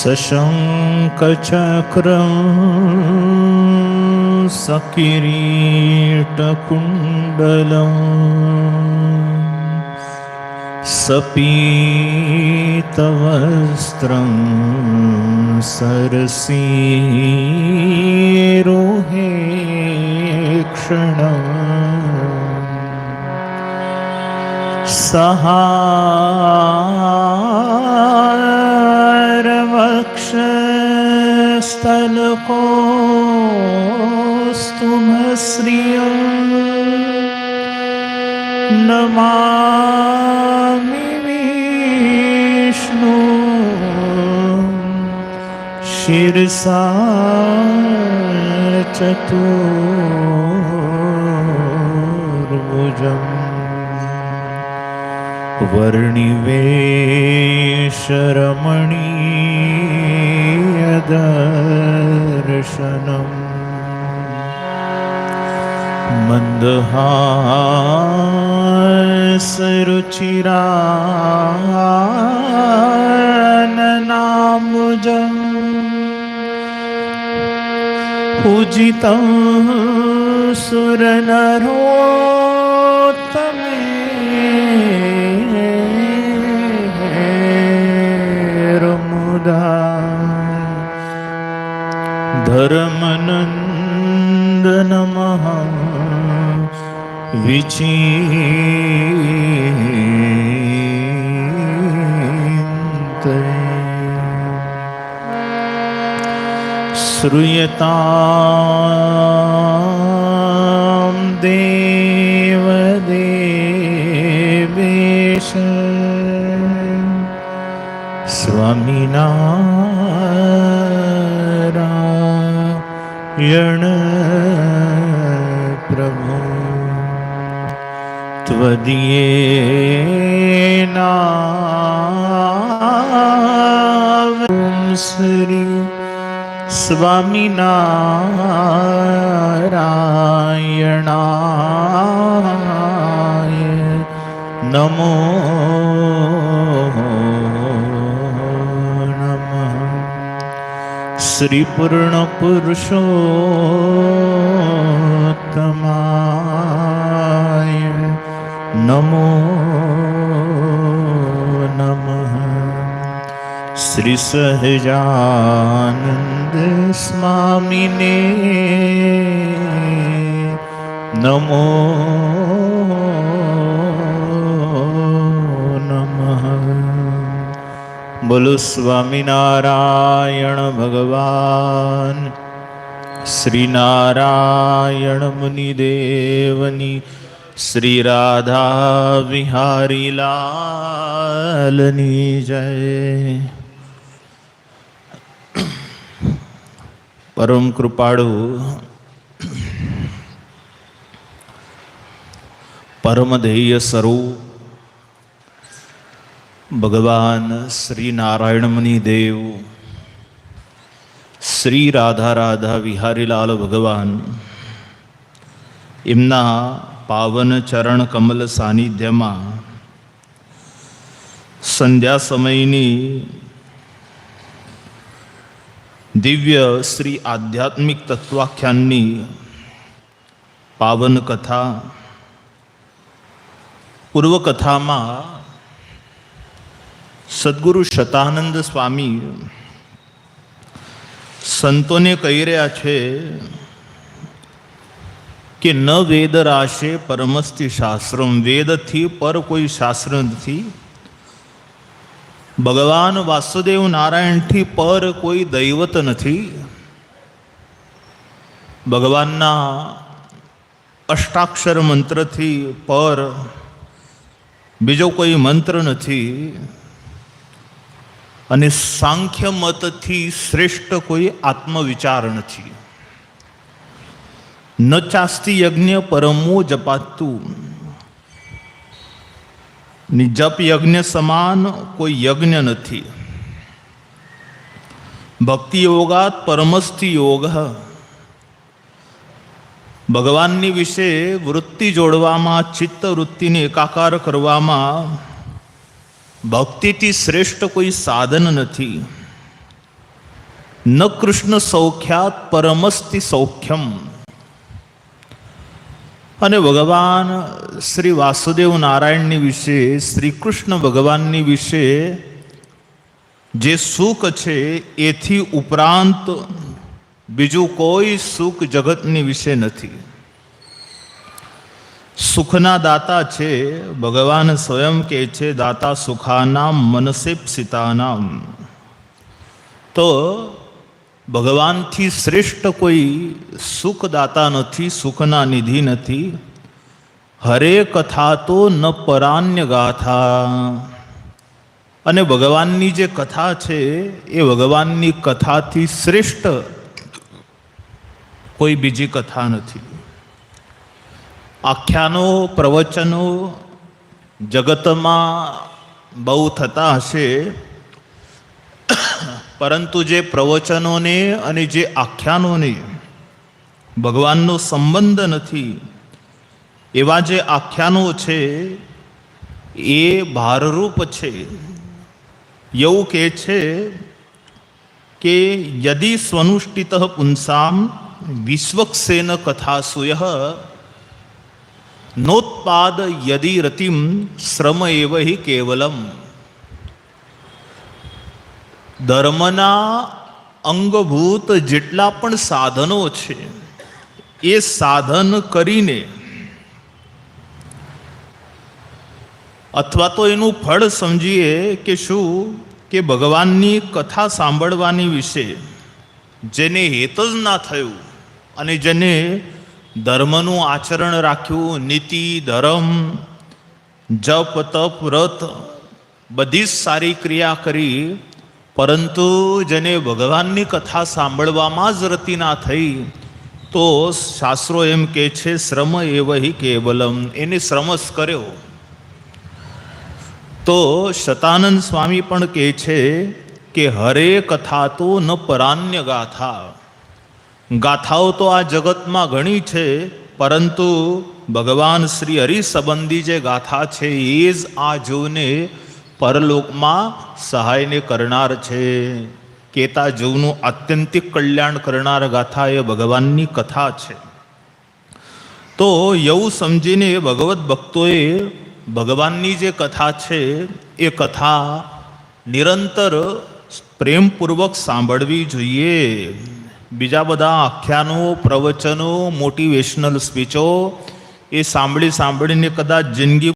सशङ्कचक्रं सकिरीटकुण्डलम् सपीतवस्त्रं सरसीरोहे क्षणम् सहारवक्षस्थलको स्तुमश्रियम् नमामि विष्णु शिरसा चतुर्भुजम् वर्णिवेशरमणीयदर्शनम् मन्दहासरुचिराननामुजम् पूजितं सुरनरोत्तमे विचिन्तये श्रूयतां देवदेवेश स्वामिनारायण प्रभु दीयेना श्री स्वामिनारायणाय नमो नमः। श्रीपूर्णपुरुषो સહજાનંદ સ્વામીને નમો બોલો સ્વામિનારાયણ ભગવાન શ્રીનારાયણ મુનિદેવની શ્રી રાધા વિહારી લાલની જય પરમ કૃપાળુ. પરમ ધેય સ્વરૂપ. ભગવાન શ્રી નારાયણ મુનિ દેવ. શ્રી રાધા રાધા વિહારીલાલ ભગવાન. એમના પાવન ચરણ કમલ સાનિધ્યમાં સંધ્યા સમયની દિવ્ય શ્રી આધ્યાત્મિક તત્વાખ્યાનની પાવન કથા પૂર્વકથામાં સદગુરુ શતાનંદ સ્વામી સંતોને કહી રહ્યા છે કે ન વેદ રાશે પરમસ્તિ શાસ્ત્રમ. વેદથી પર કોઈ શાસ્ત્ર નથી. ભગવાન વાસુદેવ નારાયણથી પર કોઈ દૈવત નથી. ભગવાનના અષ્ટાક્ષર મંત્રથી પર બીજો કોઈ મંત્ર નથી. અને સાંખ્ય મતથી શ્રેષ્ઠ કોઈ આત્મવિચાર નથી. ન ચાસ્તી યજ્ઞ પરમો જપાતું ની જપ યજ્ઞ સમાન કોઈ યજ્ઞ નથી. ભક્તિ યોગાત પરમસ્થિ યોગ. ભગવાનની વિશે વૃત્તિ જોડવામાં, ચિત્ત વૃત્તિને એકાકાર કરવામાં ભક્તિથી શ્રેષ્ઠ કોઈ સાધન નથી. ન કૃષ્ણ સૌખ્યાત પરમસ્તી સૌખ્યમ. અને ભગવાન શ્રી વાસુદેવ નારાયણની વિશે, શ્રી કૃષ્ણ ભગવાનની વિશે જે સુખ છે, એથી ઉપરાંત બીજું કોઈ સુખ જગતની વિશે નથી. સુખના દાતા છે, ભગવાન સ્વયં કહે છે, દાતા સુખાનામ સીતાના તો ભગવાનથી શ્રેષ્ઠ કોઈ સુખદાતા નથી, સુખના નિધિ નથી. હરે કથા તો ન પરાન્ય ગાથા. અને ભગવાનની જે કથા છે, એ ભગવાનની કથાથી શ્રેષ્ઠ કોઈ બીજી કથા નથી. આખ્યાનો, પ્રવચનો જગતમાં બહુ થતા હશે. પરંતુ જે પ્રવચનોને અને જે આખ્યાનોને ભગવાનનો સંબંધ નથી, એવા જે આખ્યાનો છે, એ ભારરૂપ છે. એવું કહે છે કે, યદિ સ્વનુષ્ઠિત પુંસામ વિશ્વક્સેન કથાસુય, નોત્પાદ યદિ રતિમ શ્રમ એવ હિ કેવલમ. ધર્મના અંગભૂત જેટલા પણ સાધનો છે, એ સાધન કરીને અથવા તો એનું ફળ સમજીએ કે શું? કે ભગવાનની કથા સાંભળવાની વિશે, જેને હેત જ ના થયું અને જેને ધર્મનું આચરણ રાખ્યું, નીતિ, ધર્મ, જપ, તપ, વ્રત, બધી જ સારી ક્રિયા કરી પરંતુ જેને ભગવાનની કથા સાંભળવામાં જ રતિ ના થઈ, તો શાસ્ત્રો એમ કે છે, શ્રમ એવહી કેવલમ. એને શ્રમ જ કર્યો. તો શતાનંદ સ્વામી પણ કહે છે કે, હરે કથા તો ન પરાન્ય ગાથા. ગાથાઓ તો આ જગતમાં ઘણી છે, પરંતુ ભગવાન શ્રી હરિ સંબંધી જે ગાથા છે, એ જ આ જીવને પરલોકમાં સહાયને કરનાર છે. કેતા જીવનું આત્યંતિક કલ્યાણ કરનાર ગાથા એ ભગવાનની કથા છે. તો એવું સમજીને ભગવત ભક્તોએ ભગવાનની જે કથા છે, એ કથા નિરંતર પ્રેમપૂર્વક સાંભળવી જોઈએ. બીજા બધા આખ્યાનો, પ્રવચનો, મોટિવેશનલ સ્પીચો એ સાંભળી સાંભળીને કદાચ જિંદગી